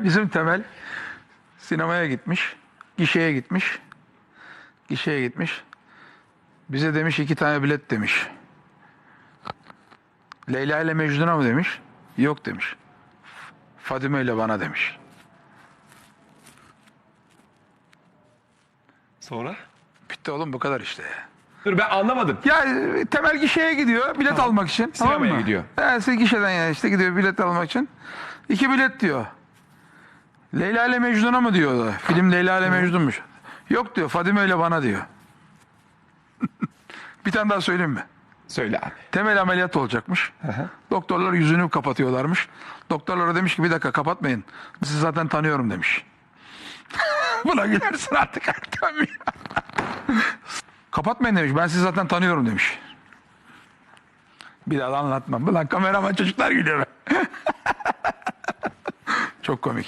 Bizim Temel sinemaya gitmiş. Gişeye gitmiş. Gişeye gitmiş. Bize demiş iki tane bilet demiş. Leyla ile Mecnun'a mı demiş? Yok demiş. Fadime ile bana demiş. Sonra? Bitti oğlum bu kadar işte. Dur ben anlamadım. Ya Temel gişeye gidiyor bilet almak için. Sinemaya tamam mı? gidiyor. Evet gişeden yani işte gidiyor bilet almak için. İki bilet diyor. Leyla ile Mecnun'a mı diyor? Film Leyla ile Mecnun'muş. Yok diyor Fadime ile bana diyor. bir tane daha söyleyeyim mi? Söyle abi. Temel ameliyat olacakmış. Doktorlar yüzünü kapatıyorlarmış. Doktorlara demiş ki bir dakika kapatmayın. Sizi zaten tanıyorum demiş. Buna gülersin artık Ertem. Kapatmayın demiş. Ben sizi zaten tanıyorum demiş. Bir daha da anlatmam. Ulan kameraman çocuklar gülüyor. Çok komik.